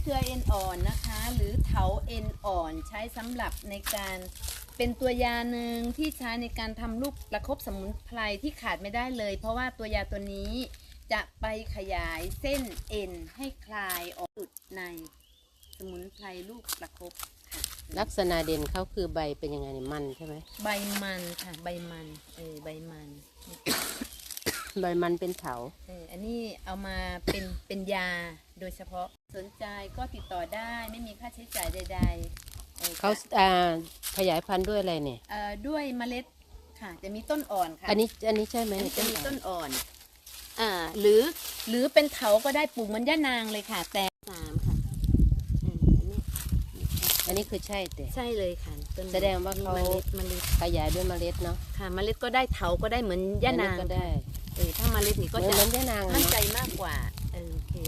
เครือเอ็นอ่อนนะคะ หรือเถาเอ็นอ่อนใช้สำหรับในการเป็นตัวยาหนึ่งที่ใช้ในการทำลูกประคบสมุนไพรที่ขาดไม่ได้เลย เพราะว่าตัวยาตัวนี้จะไปขยายเส้นเอ็นให้คลายออกจุดในสมุนไพรลูกประคบค่ะลักษณะเด่นเขาคือใบเป็นยังไงเนี่ยมันใช่ไหมใบมันค่ะ ใบมันเออใบมัน ใบมันเป็นเถาเอออันนี้เอามาเป็นเป็นยาโดยเฉพาะสนใจก็ติดต่อได้ไม่มีค่าใช้จ่ายใดๆออเขาจะอ่าขยายพันธุ์ด้วยอะไรเนี่ย เอ่อด้วยเมล็ดค่ะ จะมีต้นอ่อนค่ะอันนี้อันนี้ใช่ไหมอันนี้จะมีต้ต้นนอ่อน อ่า หรือหรือเป็นเถาก็ได้ปลูกเหมันย่านางเลยค่ะ แต่สามค่ะอืมอันนี้อันนี้คือใช่แต่ ใช่เลยค่ะต้นแสดงว่าเขา เมล็ดเมล็ดขยายด้วยเมล็ดเนาะค่ะเมล็ดก็ได้เถาก็ได้เหมือนย่านาง อัก็ได้ เออถ้าเมล็ดนี่เหก็มือนจะเหมือนย่านางอะมั่นเนาะใจมากกว่าเออโอเคค่ะ